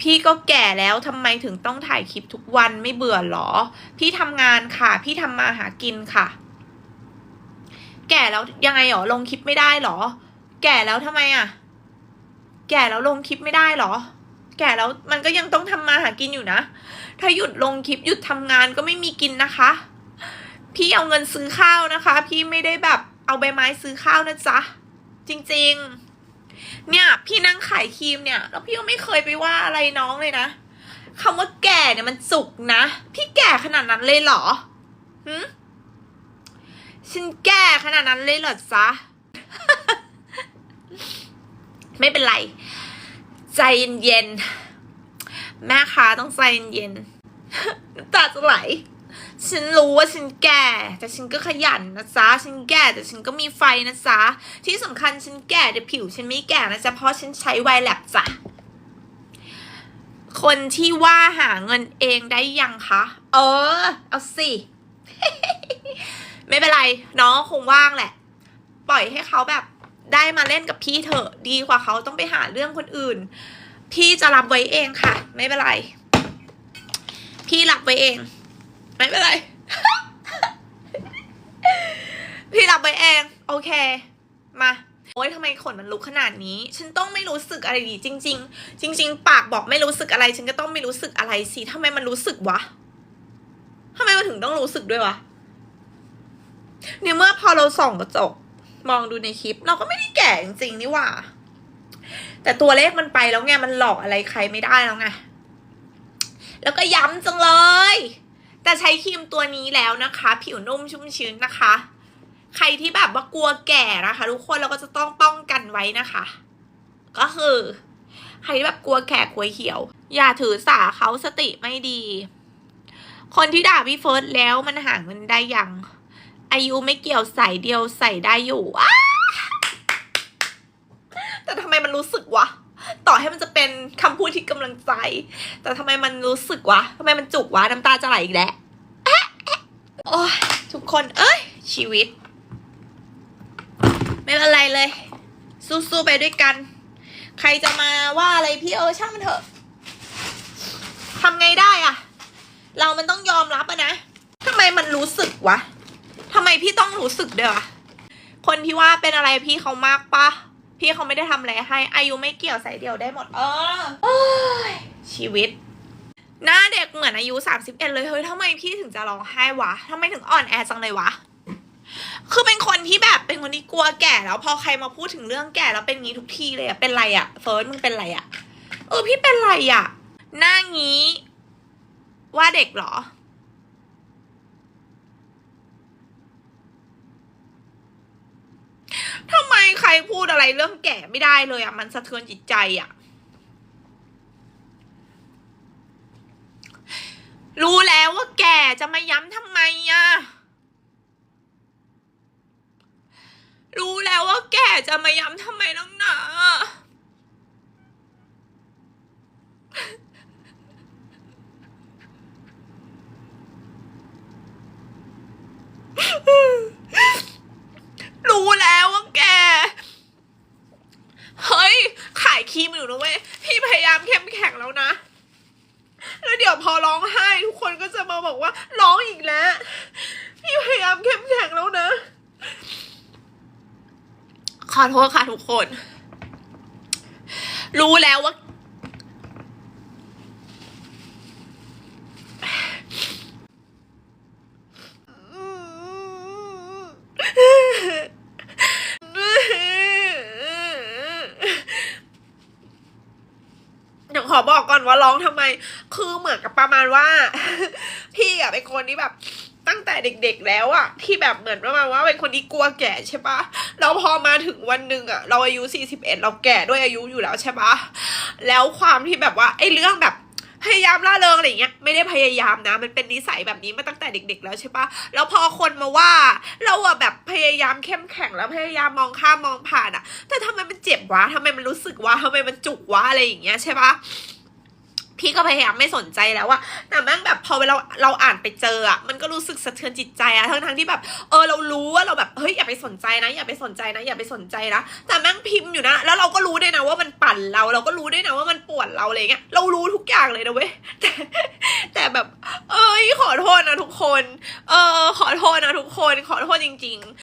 พี่ก็แก่แล้วทำไมถึงต้องถ่ายคลิปทุกวันไม่เบื่อหรอ พี่ทำงานค่ะ พี่ทำมาหากินค่ะ แก่แล้วยังไงหรอลงคลิปไม่ได้หรอ แก่แล้วทำไมอะ แก่แล้วลงคลิปไม่ได้หรอ แก่แล้วมันก็ยังต้องทำมาหากินอยู่นะ ถ้าหยุดลงคลิปหยุดทำงานก็ไม่มีกินนะคะ พี่เอาเงินซื้อข้าวนะคะ พี่ไม่ได้แบบเอาใบไม้ซื้อข้าวนะจ๊ะจริง ๆ เนี่ยพี่นั่งขายครีมเนี่ยแล้วพี่ก็ไม่เคยไปว่าอะไรน้องเลยนะคำว่าแก่เนี่ยมันสุกนะ พี่แก่ขนาดนั้นเลยเหรอหืมฉันแก่ขนาดนั้นเลยเหรอจ๊ะไม่เป็นไร ใจเย็นๆแม่ค้าต้องใจเย็นๆน้ำตาจะไหล ฉันรู้ว่าฉันแก่ แต่ฉันก็ขยันนะจ๊ะฉันแก่แต่ฉันก็มีไฟนะจ๊ะที่สำคัญฉันแก่แต่ผิวฉันไม่แก่นะจ๊ะเพราะฉันใช้ไวแลบจ้ะคนที่ว่าหาเงินเองได้ยังคะ เออ เอาสิ ไม่เป็นไร น้องคงว่างแหละ ปล่อยให้เขาแบบได้มาเล่นกับพี่เถอะ ดีกว่าเขาต้องไปหาเรื่องคนอื่น พี่จะรับไว้เองค่ะ ไม่เป็นไร พี่รับไว้เอง ไม่เป็นไร พี่รับไว้เอง โอเค มา โอ๊ยทำไมขนมันลุกขนาดนี้ ฉันต้องไม่รู้สึกอะไรดีจริง ๆ จริง ๆ ปากบอกไม่รู้สึกอะไร ฉันก็ต้องไม่รู้สึกอะไรสิทำไมมันรู้สึกวะทำไมมันถึงต้องรู้สึกด้วยวะเนี่ยเมื่อพอเราส่องกระจกมองดูในคลิป เราก็ไม่ได้แก่จริงๆนี่หว่า แต่ตัวเลขมันไปแล้วไงมันหลอกอะไรใครไม่ได้แล้วไงแล้วก็ย้ำจังเลย แต่ใช้ครีมตัวนี้แล้วนะคะ ผิวนุ่มชุ่มชื้นนะคะ ใครที่แบบว่ากลัวแก่นะคะ ทุกคนเราก็จะต้องป้องกันไว้นะคะ ก็คือ ใครที่แบบกลัวแก่กลัวเหี่ยว อย่าถือสาเขาสติไม่ดี คนที่ด่าพี่เฟิร์สแล้วมันหาเงินได้ยังอายุไม่เกี่ยวใส่เดียวใส่ได้อยู่อ้าแต่ทำไมมันรู้สึกวะ ต่อให้มันจะเป็นคำพูด ที่กำลังใจ แต่ทำไมมันรู้สึกวะทำไมมันจุกวะน้ำตาจะไหลอีกแล้วโอ้ยทุกคนเอ้ย ชีวิต ไม่เป็นไรเลย สู้ๆไปด้วยกัน ใครจะมาว่าอะไรพี่เออช่างมันเถอะทำไงได้อะเรามันต้องยอมรับอะนะทำไมมันรู้สึกวะทำไมพี่ต้องรู้สึกเด้อวะคนที่ว่าเป็นอะไรพี่เขามากปะ พี่เขาไม่ได้ทำอะไรให้อายุไม่เกี่ยวใส่เดียวได้หมด เออโอ้ยชีวิต หน้าเด็กเหมือนอายุสามสิบเอ็ดเลยเฮ้ยทำไมพี่ถึงจะร้องไห้วะทำไมถึงอ่อนแอจังเลยวะคือเป็นคนที่แบบเป็นคนที่กลัวแก่แล้วพอใครมาพูดถึงเรื่องแก่แล้วเป็นงี้ทุกทีเลยอะเป็นไรอะเฟิร์สมึงเป็นไรอะเออพี่เป็นไรอะหน้างี้ ว่าเด็กเหรอ ทำไมใคร พูดอะไรเรื่องแก่ไม่ได้เลยอะมันสะเทือนจิตใจอะรู้แล้วว่าแก่จะมาย้ำทำไมอะรู้แล้วว่าแก่จะมาย้ำทำไมน้องหนาแล้วว่าแก เฮ้ย ทีมอยู่นะเว้ยพี่พยายามเข้มแข็งแล้วนะ แล้วเดี๋ยวพอร้องไห้ทุกคนก็จะมาบอกว่าร้องอีกแล้ว พี่พยายามเข้มแข็งแล้วนะ ขอโทษค่ะทุกคน รู้แล้วว่า เดี๋ยวข อบอกก่อนว่าร้องทำไม คือเหมือนกับประมาณว่า พี่อะเป็นคนที่แบบตั้งแต่เด็กๆแล้วอะที่แบบเหมือนประมาณว่าเป็นคนที่กลัวแก่ใช่ปะเราพอมาถึงวันหนึ่งอะเราอายุสี่สิบเอ็ดเราแก่ด้วยอายุอยู่แล้วใช่ปะแล้วความที่แบบว่าไอ้เรื่องแบบ พยายามล่าเริงอะไรเงี้ยไม่ได้พยายามนะ มันเป็นนิสัยแบบนี้มาตั้งแต่เด็ก ๆ แล้วใช่ปะแล้วพอคนมาว่า เราอะแบบพยายามเข้มแข็งแล้วพยายามมองข้ามมองผ่านอะแต่ทำไมมันเจ็บวะทำไมมันรู้สึกวะทำไมมันจุกวะอะไรอย่างเงี้ยใช่ปะ พี่ก็พยายามไม่สนใจแล้วอะแต่แม่งแบบพอเวลาเราอ่านไปเจออะมันก็รู้สึกสะเทือนจิตใจอะทั้งทั้งที่แบบ เออเรารู้ว่าเราแบบเฮ้ยอย่าไปสนใจนะ อย่าไปสนใจนะ อย่าไปสนใจนะแต่แม่งพิมพ์อยู่นะ แล้วเราก็รู้ด้วยนะว่ามันปั่นเรา เราก็รู้ด้วยนะว่ามันปวดเราอะไรเงี้ยเรารู้ทุกอย่างเลยนะเว้ยแต่แต่แบบ เอ้ยขอโทษนะทุกคน เออขอโทษนะทุกคน ขอโทษจริง ๆ